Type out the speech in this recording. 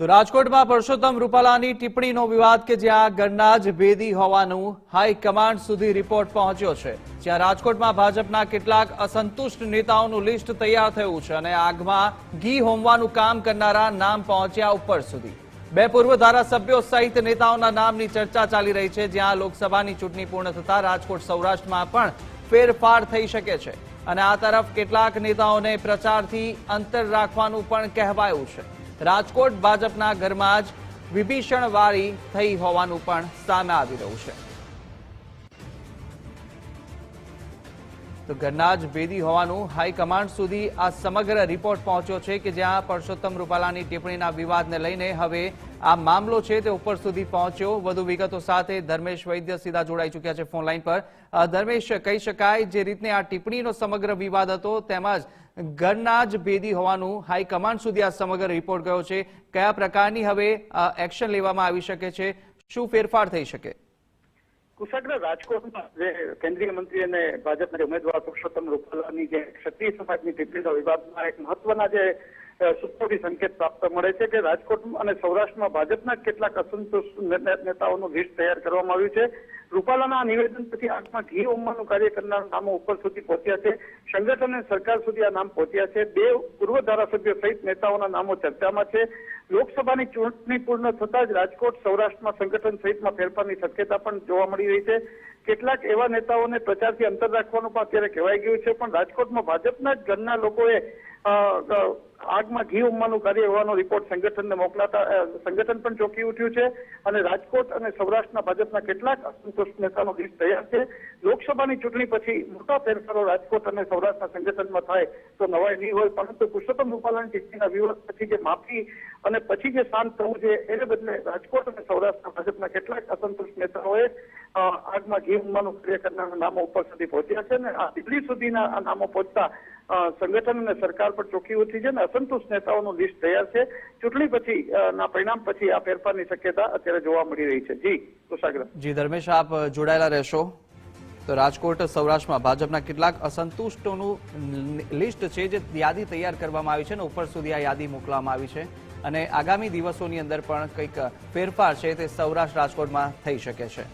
તો રાજકોટમાં પરસોત્તમ રૂપાલાની ટિપ્પણીનો વિવાદ કે જ્યાં ગણના જ ભેદી હોવાનું હાઈકમાન્ડ સુધી રિપોર્ટ પહોંચ્યો છે. જ્યાં રાજકોટમાં ભાજપના કેટલાક અસંતુષ્ટ નેતાઓનું લિસ્ટ તૈયાર થયું છે અને આગમાં ઘી હોમવાનું કામ કરનારા નામ પહોંચ્યા ઉપર સુધી. બે પૂર્વ ધારાસભ્યો સહિત નેતાઓના નામની ચર્ચા ચાલી રહી છે, જ્યાં લોકસભાની ચૂંટણી પૂર્ણ થતા રાજકોટ સૌરાષ્ટ્રમાં પણ ફેરફાર થઈ શકે છે. અને આ તરફ કેટલાક નેતાઓને પ્રચારથી અંતર રાખવાનું પણ કહેવાયું છે. રાજકોટ ભાજપના ઘરમાં જ વિભીષણવાળી થઈ હોવાનું પણ સામે આવી રહ્યું છે. તો ઘરના જ ભેદી હોવાનું હાઈકમાન્ડ સુધી આ સમગ્ર રિપોર્ટ પહોંચ્યો છે કે જ્યાં પરસોત્તમ રૂપાલાની ટિપ્પણીના વિવાદને લઈને હવે આ મામલો છે તે ઉપર સુધી પહોંચ્યો. વધુ વિગતો સાથે ધર્મેશ વૈદ્ય સીધા જોડાઈ ચૂક્યા છે ફોન લાઈન પર. ધર્મેશ, કહી શકાય જે રીતને આ ટિપ્પણીનો સમગ્ર વિવાદ હતો તેમજ ઘરના જ ભેદી હોવાનું હાઈકમાન્ડ સુધી આ સમગ્ર રિપોર્ટ ગયો છે. કયા પ્રકારની હવે એક્શન લેવામાં આવી શકે છે? શું ફેરફાર થઈ શકે? કુશાગ્ર રાજકોટમાં જે કેન્દ્રીય મંત્રી અને ભાજપના ઉમેદવાર પુરુષોત્તમ રૂપાલાની જે ક્ષત્રિય સમાજની ટિપ્પણીના વિવાદમાં એક મહત્વના જે સૂત્રોથી સંકેત પ્રાપ્ત મળે છે કે રાજકોટ અને સૌરાષ્ટ્રમાં ભાજપના કેટલાક અસંતોષ નેતાઓનું લિસ્ટ તૈયાર કરવામાં આવ્યું છે. રૂપાલાના નિવેદન પછી આંખમાં ઘી ઉમવાનું કાર્ય કરનાર નામો ઉપર સુધી પહોંચ્યા છે. સંગઠન અને સરકાર સુધી આ નામ પહોંચ્યા છે. બે પૂર્વ ધારાસભ્યો સહિત નેતાઓના નામો ચર્ચામાં છે. લોકસભાની ચૂંટણી પૂર્ણ થતા જ રાજકોટ સૌરાષ્ટ્રમાં સંગઠન સહિતમાં ફેરફારની શક્યતા પણ જોવા મળી રહી છે. કેટલાક એવા નેતાઓને પ્રચારથી અંતર રાખવાનું પણ અત્યારે કહેવાઈ ગયું છે. પણ રાજકોટમાં ભાજપના જ ઘરના લોકોએ આગમાં ઘી ઉમવાનું કાર્ય હોવાનો રિપોર્ટ સંગઠનને મોકલાતા સંગઠન પણ ચોંકી ઉઠ્યું છે અને રાજકોટ અને સૌરાષ્ટ્રના ભાજપના કેટલાક અસંતોષ નેતાનો લિસ્ટ તૈયાર છે. લોકસભાની ચૂંટણી પછી મોટા ફેરફારો રાજકોટ અને સૌરાષ્ટ્રના સંગઠનમાં થાય તો નવાઈ નહીં હોય, પરંતુ પુરુષોત્તમ રૂપાલાની ટિપ્પણીના વિરોધ પછી જે માફી અને પછી જે શાંત થવું છે, એને બદલે રાજકોટ અને સૌરાષ્ટ્રના ભાજપના કેટલાક અસંતુષ્ટ નેતાઓએ આગમાં ઘી ઉમવાનું કાર્ય નામો ઉપર સુધી પહોંચ્યા છે અને આ દિલ્હી સુધીના આ નામો પહોંચતા સંગઠન અને સરકાર પર ચોખ્ખી ઉઠી છે ને અસંતુષ્ટ નેતાઓનું લિસ્ટ તૈયાર છે. ચૂંટણી પછી ના પરિણામ પછી આ ફેરફારની શક્યતા અત્યારે જોવા મળી રહી છે. જી કુશાગ્ર જી, ધર્મેશ, આપ જોડાયેલા રહેશો. તો રાજકોટ, સૌરાષ્ટ્રમાં ભાજપના કેટલાક અસંતુષ્ટોનું લિસ્ટ છે જે યાદી તૈયાર કરવામાં આવી છે અને ઉપર સુધી આ યાદી મોકલવામાં આવી છે. અને આગામી દિવસોની અંદર પણ કંઈક ફેરફાર છે તે સૌરાષ્ટ્ર રાજકોટમાં થઈ શકે છે.